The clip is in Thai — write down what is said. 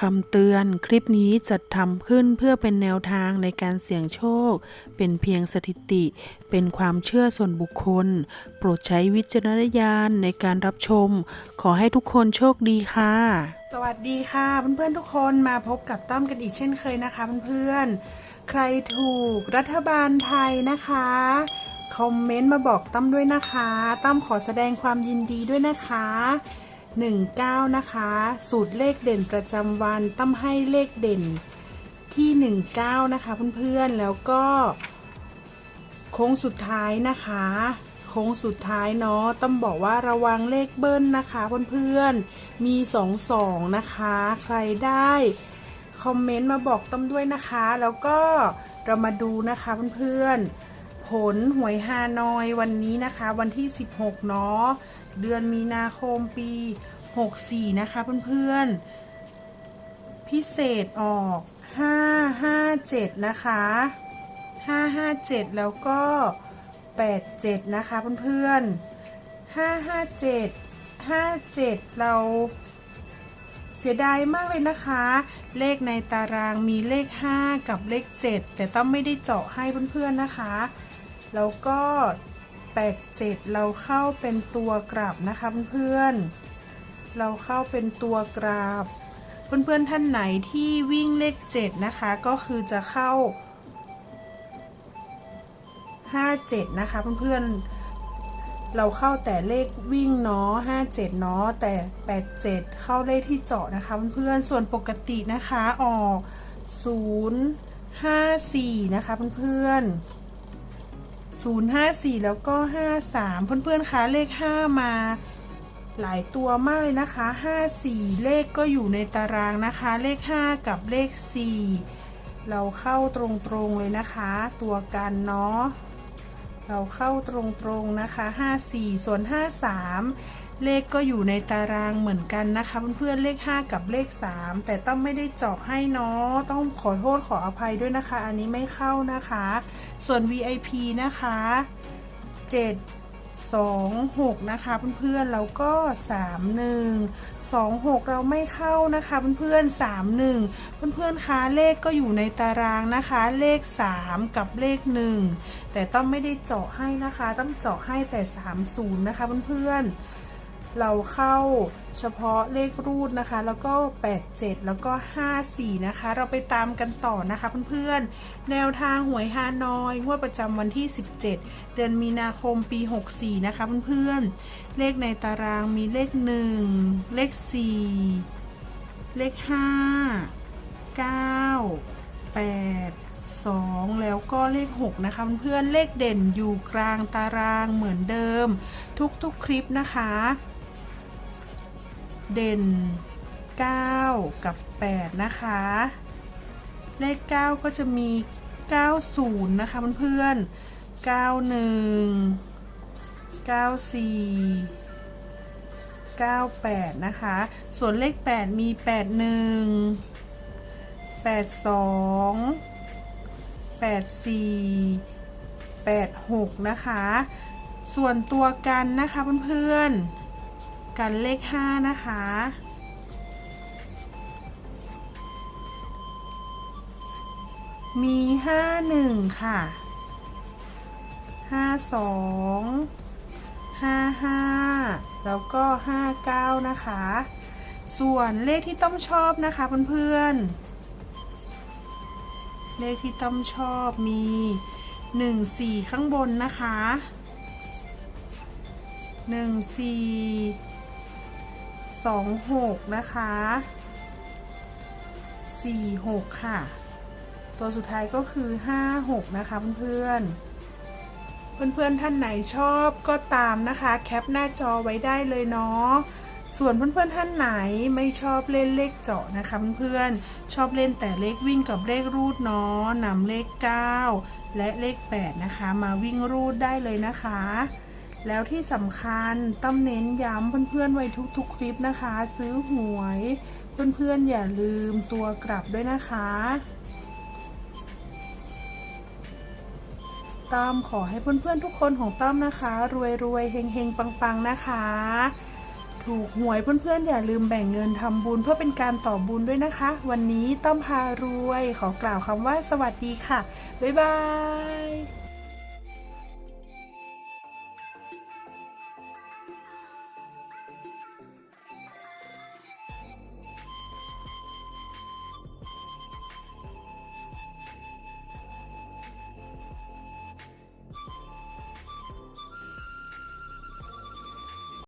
คำเตือนคลิปนี้จัดทำขึ้นเพื่อเป็นแนวทางในการเสี่ยงโชค เป็นเพียงสถิติ เป็นความเชื่อส่วนบุคคล โปรดใช้วิจารณญาณในการรับชม ขอให้ทุกคนโชคดีค่ะ สวัสดีค่ะ เพื่อนๆทุกคนมาพบกับต้อมกันอีกเช่นเคยนะคะเพื่อนๆใครถูกรัฐบาลไทยนะคะคอมเมนต์มาบอกต้อมด้วยนะคะต้อมขอแสดงความยินดีด้วยนะคะ 19 นะคะ สูตรเลขเด่นประจำวันต้อมให้เลขเด่นที่ 19 นะคะเพื่อนๆ แล้วก็ โค้งสุดท้ายนะคะ โค้งสุดท้ายเนาะต้องบอกว่าระวังเลขเบิ้ลนะคะเพื่อนๆ มีสองสองนะคะ ใครได้คอมเมนต์มาบอกต้มด้วยนะคะ แล้วก็เรามาดูนะคะเพื่อนๆ ผลหวยฮานอยวันนี้นะคะ วันที่ 16 เนาะเดือนมีนาคมปี 64 นะคะเพื่อนๆ พิเศษออก 557 นะคะ 557 แล้วก็ 87 นะคะเพื่อนๆ 557 57 เราเสียดายมากเลยนะคะ เลขในตารางมีเลข 5 กับเลข 7 แต่ต้องไม่ได้เจาะให้เพื่อนๆนะคะ แล้วก็ 87 เราเข้าเป็นตัวกลับนะคะเพื่อนๆเราเข้าเป็นตัวกราบ เพื่อนๆท่านไหนที่วิ่งเลข 7 นะคะ ก็คือจะเข้า 57 นะคะเพื่อนๆเราเข้าแต่เลขวิ่งเนาะ57 เนาะแต่ 87 เข้าเลขที่เจาะนะคะเพื่อนๆส่วนปกตินะคะออก 054 นะคะเพื่อนๆ 054 แล้วก็ 53 เพื่อนๆคะเลข 5 มาหลายตัวมากเลยนะคะ 54 เลขก็อยู่ในตารางนะคะ เลข 5 กับเลข 4 เราเข้าตรงๆเลยนะคะ ตัวกันเนาะ เราเข้าตรงๆนะคะ 54 ส่วน 53 เลขก็อยู่ในตารางเหมือนกันนะคะเพื่อนๆเลข 5 กับเลข 3 แต่ต้องไม่ได้เจาะให้เนาะต้องขอโทษขออภัยด้วยนะคะ อันนี้ไม่เข้านะคะ ส่วน VIP นะคะ 7 2 6 นะคะเพื่อนๆแล้วก็ 3 1 2 6 เราไม่เข้านะคะเพื่อนๆ3 1 เพื่อนๆคะเลขก็อยู่ในตารางนะคะเลข 3 กับเลข 1 แต่ต้องไม่ได้เจาะให้นะคะ ต้องเจาะให้แต่ 30 นะคะเพื่อนๆ เราเข้าเฉพาะเลขรูดนะคะ แล้วก็ 87 แล้วก็ 54 นะคะ เราไปตามกันต่อนะคะเพื่อนๆ แนวทางหวยฮานอยงวดประจำวันที่ 17 เดือนมีนาคมปี 64 นะคะเพื่อนๆ เลขในตารางมีเลข 1 เลข 4 เลข 5 9 8 2 แล้วก็เลข 6 นะคะเพื่อนๆเลขเด่นอยู่กลางตารางเหมือนเดิม ทุกๆคลิปนะคะ เด่น 9 กับ 8 นะคะ เลข 9 ก็จะมี 90 นะคะเพื่อนๆ91 94 98 นะคะ ส่วนเลข 8 มี 81 82 84 86 นะคะ ส่วนตัวกันนะคะเพื่อนๆ กันเลข 5 นะคะ มี 51 ค่ะ 52 55 แล้วก็ 59 นะคะ ส่วนเลขที่ต้องชอบนะคะเพื่อนๆ เลขที่ต้องชอบมี 1 4 ข้างบนนะคะหนึ่ง สองหกนะคะสี่หกค่ะ ตัวสุดท้ายก็คือห้าหกนะคะเพื่อนๆ เพื่อนๆท่านไหนชอบก็ตามนะคะ แคปหน้าจอไว้ได้เลยเนาะส่วนเพื่อนๆท่านไหนไม่ชอบเล่นเลขเจาะนะคะเพื่อนๆชอบเล่นแต่เลขวิ่งกับเลขรูดเนาะนำเลข 9 และเลข 8 นะคะ มาวิ่งรูดได้เลยนะคะ แล้วที่สำคัญต้องเน้นย้ำเพื่อนๆไว้ทุกๆคลิปนะคะ ซื้อหวย เพื่อนๆอย่าลืมตัวกลับด้วยนะคะ ต้อมขอให้เพื่อนๆทุกคนของต้อมนะคะ รวยๆเฮงๆปังๆนะคะถถูกหวยเพื่อนๆอย่าลืมแบ่งเงินทำบุญเพื่อเป็นการต่อบุญด้วยนะคะ วันนี้ต้อมพารวยขอกล่าวคำว่าสวัสดีค่ะ บ๊ายบาย